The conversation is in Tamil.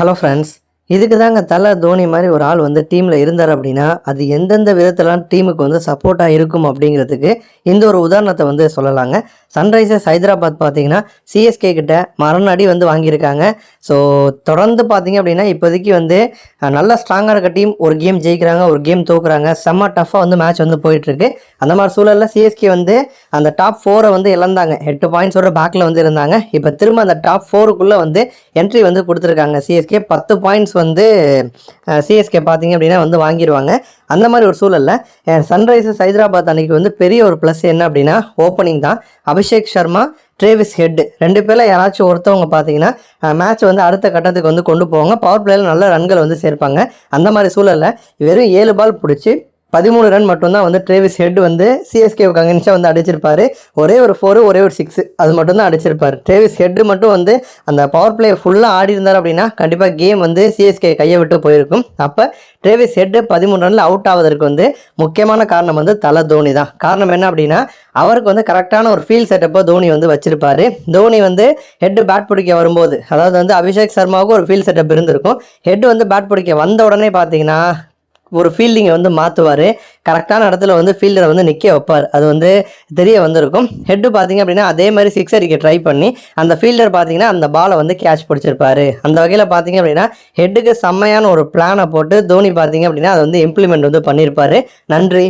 ஹலோ ஃப்ரெண்ட்ஸ் இதுக்கு தாங்க தலை தோனி மாதிரி ஒரு ஆள் வந்து டீமில் இருந்தார் அப்படின்னா அது எந்தெந்த விதத்திலாம் டீமுக்கு வந்து சப்போர்ட்டாக இருக்கும் அப்படிங்கிறதுக்கு இந்த ஒரு உதாரணத்தை வந்து சொல்லலாங்க. சன்ரைசர்ஸ் ஹைதராபாத் பார்த்தீங்கன்னா சிஎஸ்கே கிட்ட மரணடி வந்து வாங்கியிருக்காங்க. ஸோ தொடர்ந்து பார்த்தீங்க அப்படின்னா இப்போதைக்கு வந்து நல்ல ஸ்ட்ராங்காக இருக்க டீம் ஒரு கேம் ஜெயிக்கிறாங்க ஒரு கேம் தோக்குறாங்க. செம்ம டஃப்பாக வந்து மேட்ச் வந்து போயிட்டுருக்கு. அந்த மாதிரி சூழலில் சிஎஸ்கே வந்து அந்த டாப் ஃபோரை வந்து இழந்தாங்க. எட்டு பாயிண்ட்ஸோட பேக்கில் வந்து இருந்தாங்க. இப்போ திரும்ப அந்த டாப் ஃபோருக்குள்ளே வந்து என்ட்ரி வந்து கொடுத்துருக்காங்க. சிஎஸ்கே பத்து பாயிண்ட்ஸ் வந்து சிஎஸ்கே பார்த்தீங்க அப்படின்னா வந்து வாங்கிடுவாங்க அந்த மாதிரி ஒரு சூழலில் சன்ரைசர்ஸ் ஹைதராபாத் அன்னைக்கு வந்து பெரிய ஒரு ப்ளஸ் என்ன அப்படின்னா ஓப்பனிங் தான். அபிஷேக் சர்மா ட்ரேவிஸ் ஹெட் ரெண்டு பேரில் யாராச்சும் ஒருத்தவங்க பார்த்தீங்கன்னா மேட்ச் வந்து அடுத்த கட்டத்துக்கு வந்து கொண்டு போவாங்க. பவர் பிளேயில் நல்ல ரன்கள் வந்து சேர்ப்பாங்க. அந்த மாதிரி சூழலில் வெறும் ஏழு பால் பிடிச்சி பதிமூணு ரன் மட்டும்தான் வந்து ட்ரேவிஸ் ஹெட் வந்து சிஎஸ்கேவுக்கு அங்கனிச்சா வந்து அடிச்சிருப்பாரு. ஒரே ஒரு ஃபோரு ஒரே ஒரு சிக்ஸ் அது மட்டும்தான் அடிச்சிருப்பாரு. ட்ரேவிஸ் ஹெட் மட்டும் வந்து அந்த பவர் பிளே ஃபுல்லாக ஆடி இருந்தார் அப்படின்னா கண்டிப்பாக கேம் வந்து சிஎஸ்கே கையை விட்டு போயிருக்கும். அப்போ ட்ரேவிஸ் ஹெட் பதிமூணு ரனில் அவுட் ஆவதற்கு வந்து முக்கியமான காரணம் வந்து தலை தோனி தான். காரணம் என்ன அப்படின்னா அவருக்கு வந்து கரெக்டான ஒரு ஃபீல் செட்டப்போ தோனி வந்து வச்சிருப்பாரு. தோனி வந்து ஹெட் பேட் பிடிக்க வரும்போது அதாவது வந்து அபிஷேக் சர்மாவுக்கு ஒரு ஃபீல் செட்டப் இருந்திருக்கும். ஹெட் வந்து பேட் பிடிக்க வந்த உடனே பார்த்தீங்கன்னா ஒரு ஃபீல்டிங்கை வந்து மாற்றுவார் கரெக்டான இடத்துல வந்து ஃபீல்டரை வந்து நிற்க வைப்பார். அது வந்து தெரிய வந்திருக்கும். ஹெட்டு பார்த்தீங்க அப்படின்னா அதே மாதிரி சிக்ஸ் அடிக்க ட்ரை பண்ணி அந்த ஃபீல்டர் பார்த்தீங்கன்னா அந்த பாலை வந்து கேட்ச் பிடிச்சிருப்பாரு. அந்த வகையில் பார்த்தீங்க அப்படின்னா ஹெட்டுக்கு செம்மையான ஒரு பிளானை போட்டு தோனி பார்த்தீங்க அப்படின்னா அதை வந்து இம்ப்ளிமெண்ட் வந்து பண்ணியிருப்பார் நன்றி.